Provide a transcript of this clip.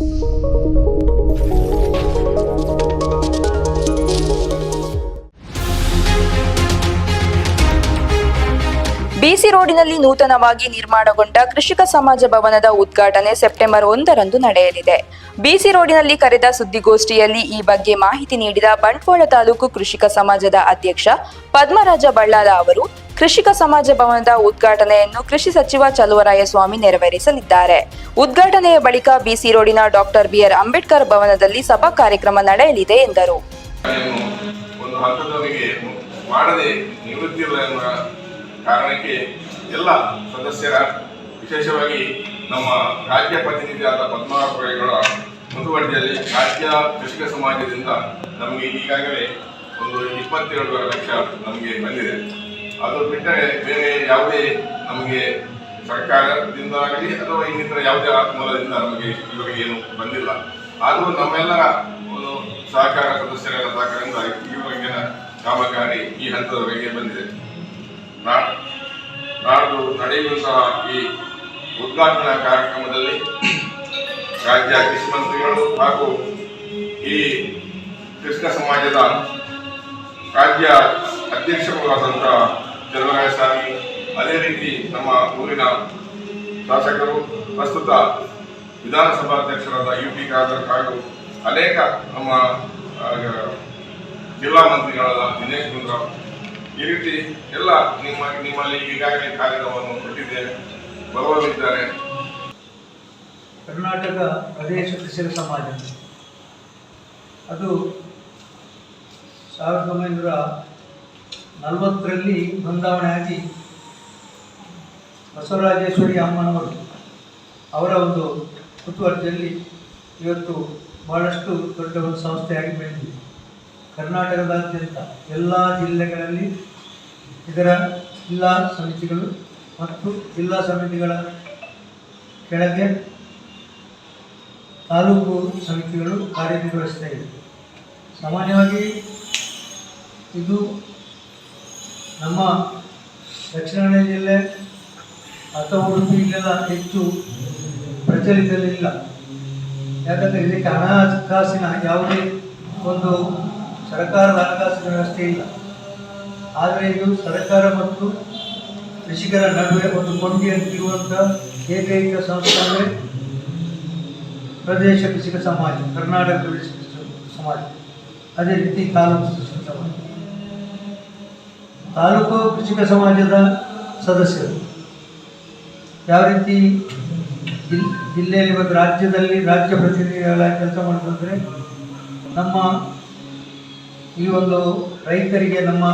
ಬಿಸಿ ರೋಡಿನಲ್ಲಿ ನೂತನವಾಗಿ ನಿರ್ಮಾಣಗೊಂಡ ಕೃಷಿಕ ಸಮಾಜ ಭವನದ ಉದ್ಘಾಟನೆ ಸೆಪ್ಟೆಂಬರ್ ಒಂದರಂದು ನಡೆಯಲಿದೆ. ಬಿಸಿ ರೋಡಿನಲ್ಲಿ ಕರೆದ ಸುದ್ದಿಗೋಷ್ಠಿಯಲ್ಲಿ ಈ ಬಗ್ಗೆ ಮಾಹಿತಿ ನೀಡಿದ ಬಂಟ್ವಾಳ ತಾಲೂಕು ಕೃಷಿಕ ಸಮಾಜದ ಅಧ್ಯಕ್ಷ ಪದ್ಮರಾಜ ಬಳ್ಳಾಲ ಅವರು ಕೃಷಿಕ ಸಮಾಜ ಭವನದ ಉದ್ಘಾಟನೆಯನ್ನು ಕೃಷಿ ಸಚಿವ ಚಲುವರಾಯಸ್ವಾಮಿ ನೆರವೇರಿಸಲಿದ್ದಾರೆ. ಉದ್ಘಾಟನೆಯ ಬಳಿಕ ಬಿಸಿ ರೋಡಿನ ಡಾಕ್ಟರ್ ಬಿಆರ್ ಅಂಬೇಡ್ಕರ್ ಭವನದಲ್ಲಿ ಸಭಾ ಕಾರ್ಯಕ್ರಮ ನಡೆಯಲಿದೆ ಎಂದರು. ಕಾರಣಕ್ಕೆ ಎಲ್ಲ ಸದಸ್ಯರ, ವಿಶೇಷವಾಗಿ ನಮ್ಮ ರಾಜ್ಯ ಪ್ರತಿನಿಧಿಯಾದ ಪದ್ಮನಾಭಗಳ ಮುಂದುವರಿಕೆಯಲ್ಲಿ ರಾಜ್ಯ ಕೃಷಿಕ ಸಮಾಜದಿಂದ ನಮಗೆ ಈಗಾಗಲೇ ಒಂದು ಇಪ್ಪತ್ತೇಳುವರೆ ಲಕ್ಷ ನಮಗೆ ಬಂದಿದೆ. ಅದು ಬಿಟ್ಟರೆ ಬೇರೆ ಯಾವುದೇ ನಮಗೆ ಸರ್ಕಾರದಿಂದ ಆಗಲಿ ಅಥವಾ ಇನ್ನಿತರ ಯಾವುದೇ ಮೂಲದಿಂದ ನಮಗೆ ಇವರಿಗೆ ಏನು ಬಂದಿಲ್ಲ. ಆದರೂ ನಮ್ಮೆಲ್ಲ ಒಂದು ಸಹಕಾರ ಸದಸ್ಯರ ಸಹಕಾರದಿಂದ ಈವರೆಗಿನ ಕಾಮಗಾರಿ ಈ ಹಂತದವರೆಗೆ ಬಂದಿದೆ. ನಾಡು ನಡೆಯುವಂತಹ ಈ ಉದ್ಘಾಟನಾ ಕಾರ್ಯಕ್ರಮದಲ್ಲಿ ರಾಜ್ಯ ಕೃಷಿ ಮಂತ್ರಿಗಳು ಹಾಗೂ ಈ ಕೃಷ್ಣ ಸಮಾಜದ ರಾಜ್ಯ ಅಧ್ಯಕ್ಷರು ಆದಂತಹ ಚಲುವರಾಯಸ್ವಾಮಿ ಅದೇ ರೀತಿ ನಮ್ಮ ಊರಿನ ಶಾಸಕರು, ಪ್ರಸ್ತುತ ವಿಧಾನಸಭಾಧ್ಯಕ್ಷರಾದ ಯು ಪಿ ಖಾದರ್ ಹಾಗೂ ಅನೇಕ ನಮ್ಮ ಜಿಲ್ಲಾ ಮಂತ್ರಿಗಳಾದ ದಿನೇಶ್ ಗುಂಡ್ರಾವ್, ಈ ರೀತಿ ಎಲ್ಲ ನಿಮ್ಮ, ನಿಮ್ಮಲ್ಲಿ ಈಗಾಗಲೇ ಕಾರ್ಯಕ್ರಮವನ್ನು ಕೊಟ್ಟಿದ್ದೇನೆ ಬರುವಲ್ಲಿದ್ದಾರೆ ಕರ್ನಾಟಕ ಪ್ರದೇಶ ಕೃಷಿ ಸಮಾಜ. ಅದು ಸಾವಿರದ ಒಂಬೈನೂರ ನಲವತ್ತರಲ್ಲಿ ನೋಂದಾವಣೆಯಾಗಿ ಬಸವರಾಜೇಶ್ವರಿ ಅಮ್ಮನವರು ಅವರ ಒಂದು ಮುತುವರ್ಜಿಯಲ್ಲಿ ಇವತ್ತು ಬಹಳಷ್ಟು ದೊಡ್ಡ ಒಂದು ಸಂಸ್ಥೆಯಾಗಿ ಬೆಳೆದಿದೆ. ಕರ್ನಾಟಕದಾದ್ಯಂತ ಎಲ್ಲ ಜಿಲ್ಲೆಗಳಲ್ಲಿ ಇದರ ಜಿಲ್ಲಾ ಸಮಿತಿಗಳು ಮತ್ತು ಜಿಲ್ಲಾ ಸಮಿತಿಗಳ ಕೆಳಗೆ ತಾಲೂಕು ಸಮಿತಿಗಳು ಕಾರ್ಯನಿರ್ವಹಿಸ್ತಾ ಇದೆ. ಸಾಮಾನ್ಯವಾಗಿ ಇದು ನಮ್ಮ ದಕ್ಷಿಣ ಕನ್ನಡ ಜಿಲ್ಲೆ ಅಥವಾ ಉಡುಪಿ ಹೆಚ್ಚು ಪ್ರಚಲಿತದಲ್ಲಿಲ್ಲ ಯಾಕಂದರೆ ಇದಕ್ಕೆ ಹಣಕಾಸಿನ ಯಾವುದೇ ಒಂದು ಸರ್ಕಾರದ ಹಣಕಾಸಿನ ವ್ಯವಸ್ಥೆ ಇಲ್ಲ. ಆದರೆ ಇದು ಸರ್ಕಾರ ಮತ್ತು ಕೃಷಿಕರ ನಡುವೆ ಒಂದು ಕೊಂಡಿಯಂತಿರುವಂಥ ಏಕೈಕ ಸಂಸ್ಥೆ ಪ್ರದೇಶ ಕೃಷಿಕ ಸಮಾಜ, ಕರ್ನಾಟಕ ಕೃಷಿಕ ಸಮಾಜ. ಅದೇ ರೀತಿ ತಾಲೂಕು ಕೃಷಿಕ ಸಮಾಜ. ತಾಲೂಕು ಕೃಷಿಕ ಸಮಾಜದ ಸದಸ್ಯರು. ಯಾವ ರೀತಿ ಜಿಲ್- ಜಿಲ್ಲೆಯಲ್ಲಿ ಮತ್ತು ರಾಜ್ಯದಲ್ಲಿ ರಾಜ್ಯ ಪ್ರತಿನಿಧಿಗಳ ಕೆಲಸ ಮಾಡೋದಂದರೆ ನಮ್ಮ ಈ ಒಂದು ರೈತರಿಗೆ ನಮ್ಮ